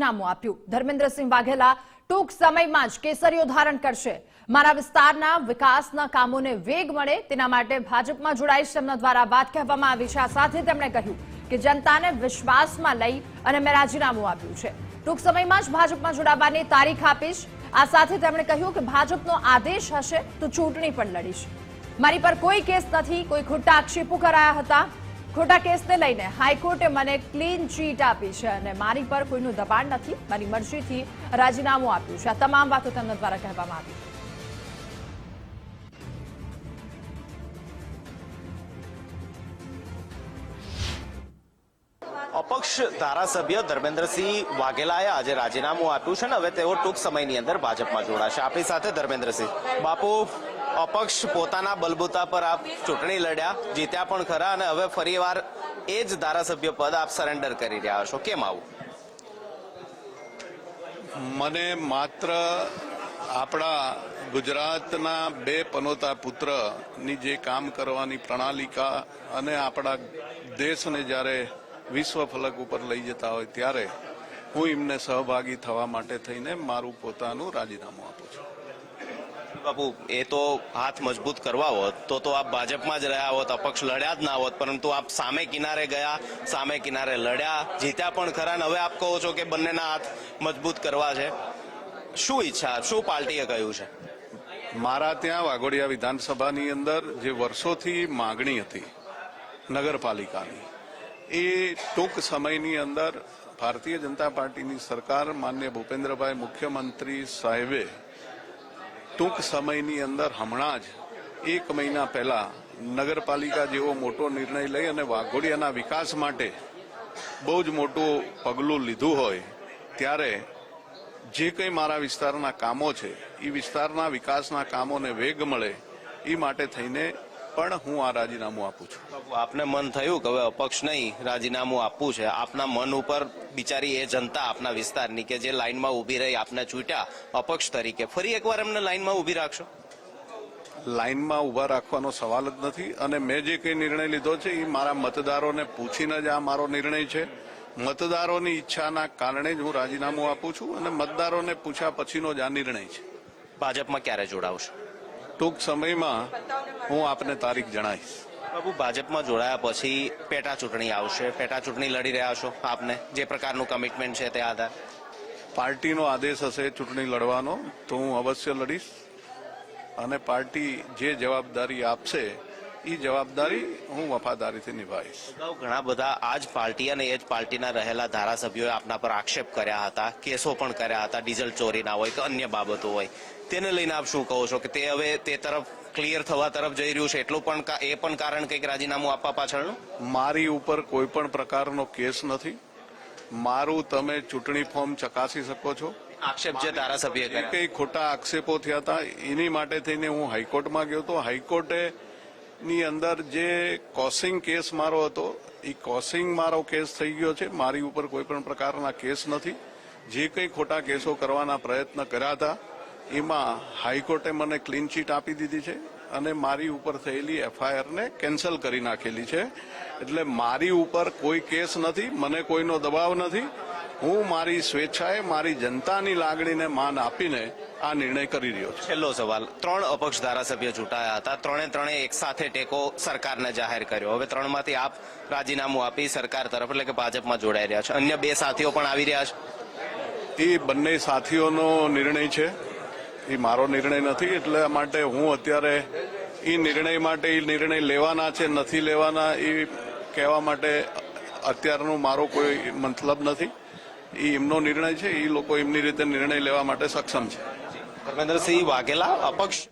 રાજીનામું આપ્યું. ધર્મેન્દ્રસિંહ વાઘેલા ટૂંક સમયમાં જ કેસરીઓ ધારણ કરશે. મારા વિસ્તારના વિકાસના કામોને વેગ મળે તેના માટે ભાજપમાં જોડાઈશ તેમના દ્વારા વાત કહેવામાં આવી છે. આ સાથે તેમણે કહ્યું કે જનતાને વિશ્વાસમાં લઈ અને મેં રાજીનામું આપ્યું છે. ટૂંક સમયમાં જ ભાજપમાં જોડાવાની તારીખ આપીશ. આ સાથે તેમણે કહ્યું કે ભાજપનો આદેશ હશે તો ચૂંટણી પણ લડીશ. મારી પર કોઈ કેસ નથી, કોઈ ખોટા આક્ષેપો કરાયા હતા. ખોટા કેસને લઈને હાઈકોર્ટે મને ક્લીન ચીટ આપી છે અને મારી પર કોઈનું દબાણ નથી. મારી મરજીથી રાજીનામું આપ્યું છે. આ તમામ વાતો તેમના દ્વારા કહેવામાં આવી. અપક્ષ ધારાસભ્ય ધર્મેન્દ્રસિંહ વાઘેલાએ આજે રાજીનામું આપ્યું છે ને હવે તેઓ ટૂંક સમયની અંદર ભાજપમાં જોડાશે. આપણી સાથે ધર્મેન્દ્રસિંહ. બાપુ, અપક્ષ પોતાના બલબૂતા પર આપ ચૂંટણી લડ્યા, જીત્યા પણ ખરા અને હવે ફરીવાર એ જ ધારાસભ્ય પદ આપ સરેન્ડર કરી રહ્યા છો. કેમ આવું? મને માત્ર આપણા ગુજરાતના બે પનોતા પુત્રની જે કામ કરવાની પ્રણાલિકા અને આપણા દેશને જ્યારે વિશ્વ ફલક ઉપર લઈ જતા હોય ત્યારે હું એમને સહભાગી થવા માટે થઈને મારું પોતાનું રાજીનામું આપું છું. બાપુ એ તો હાથ મજબૂત કરવા હોત તો તો આપ ભાજપમાં જ રહ્યા હોત અપક્ષ લડ્યા જ ના હોત પરંતુ આપ સામે કિનારે ગયા સામે કિનારે લડ્યા જીત્યા પણ ખરા ને હવે આપ કહો છો કે બંનેના હાથ મજબૂત કરવા છે. શું ઈચ્છા શું પાર્ટીએ કહ્યું છે? મારા ત્યાં વાઘોડિયા વિધાનસભાની અંદર જે વર્ષોથી માગણી હતી નગરપાલિકાની એ ટૂંક સમયની અંદર ભારતીય જનતા પાર્ટીની સરકાર માન્ય ભૂપેન્દ્રભાઈ મુખ્યમંત્રી સાહેબે ટૂંક સમયની અંદર હમણાં જ એક મહિના પહેલા નગરપાલિકા જેવો મોટો નિર્ણય લઈ અને વાઘોડિયાના વિકાસ માટે બહુ જ મોટું પગલું લીધું હોય, ત્યારે જે કંઈ મારા વિસ્તારના કામો છે એ વિસ્તારના વિકાસના કામોને વેગ મળે એ માટે થઈને પણ હું આ રાજીનામું આપું છું. બાપુ, આપને મન થયું કે હવે અપક્ષ નહીં રાજીનામું આપવું છે. આપના મન ઉપર બિચારી એ જનતા આપના વિસ્તારની કે જે લાઈનમાં ઊભી રહી આપને ચૂંટ્યા અપક્ષ તરીકે. ફરી એકવાર એમને લાઈનમાં ઊભી રાખશો? લાઇનમાં ઊભા રાખવાનો સવાલ જ નથી અને મેં જે કંઈ નિર્ણય લીધો છે એ મારા મતદારોને પૂછીને જ આ મારો નિર્ણય છે. મતદારોની ઈચ્છાના કારણે જ હું રાજીનામું આપું છું અને મતદારોને પૂછ્યા પછીનો જ આ નિર્ણય છે. ભાજપમાં ક્યારે જોડાવશો? ટૂંક સમયમાં હું આપને તારીખ જણાવીશ. બાબુ ભાજપમાં જોડાયા પછી પેટા ચૂંટણી આવશે. પેટા ચૂંટણી લડી રહ્યા છો આપને? જે પ્રકારનું કમિટમેન્ટ છે તે આધાર? પાર્ટીનો આદેશ હશે ચૂંટણી લડવાનો તો હું અવશ્ય લડીશ. અને પાર્ટી જે જવાબદારી આપશે એ જવાબદારી હું વફાદારીથી નિભાવીશ. અગાઉ ઘણા બધા આ જ પાર્ટી અને એ જ પાર્ટીના રહેલા ધારાસભ્યોએ આપના પર આક્ષેપ કર્યા હતા કેસો પણ કર્યા હતા ડીઝલ ચોરીના હોય કે અન્ય બાબતો હોય. તેને લઈને આપ શું કહો છો કે તે હવે તે તરફ ક્લિયર થવા તરફ જઈ રહ્યું છે? એટલું પણ એ પણ કારણ કંઈક રાજીનામું આપવા પાછળનું? મારી ઉપર કોઈ પણ પ્રકારનો કેસ નથી. મારું તમે ચૂંટણી ફોર્મ ચકાસી શકો છો. આક્ષેપ જે ધારાસભ્ય કંઈ ખોટા આક્ષેપો થયા હતા એની માટે થઈને હું હાઈકોર્ટમાં ગયો હતો. હાઈકોર્ટે ની અંદર જે કોસિંગ કેસ મારો હતો એ કોસિંગ મારો કેસ થઈ ગયો છે. મારી ઉપર કોઈ પણ પ્રકારના કેસ નથી. જે કંઈ ખોટા કેસો કરવાના પ્રયત્ન કર્યા હતા, એમાં હાઈકોર્ટે મને ક્લીન ચીટ આપી દીધી છે અને મારી ઉપર થયેલી એફઆઈઆરને કેન્સલ કરી નાખેલી છે. એટલે મારી ઉપર કોઈ કેસ નથી, મને કોઈનો દબાવ નથી. હું મારી સ્વેચ્છાએ મારી જનતાની લાગણીને માન આપીને આ નિર્ણય કરી રહ્યો છે. છેલ્લો સવાલ. ત્રણ અપક્ષ ધારાસભ્ય ચૂંટાયા હતા. ત્રણે ત્રણે એક સાથે ટેકો સરકારને જાહેર કર્યો. હવે ત્રણમાંથી આપ રાજીનામું આપી સરકાર તરફ એટલે કે ભાજપમાં જોડાઈ રહ્યા છે. અન્ય બે સાથીઓ પણ આવી રહ્યા છે. એ બંને સાથીઓનો નિર્ણય છે. એ મારો નિર્ણય નથી એટલે માટે હું અત્યારે એ નિર્ણય માટે એ નિર્ણય લેવાના છે નથી લેવાના એ કહેવા માટે અત્યારનો મારો કોઈ મતલબ નથી. એ એમનો નિર્ણય છે. એ લોકો એમની રીતે નિર્ણય લેવા માટે સક્ષમ છે. ધર્મેન્દ્રસિંહ વાઘેલા અપક્ષ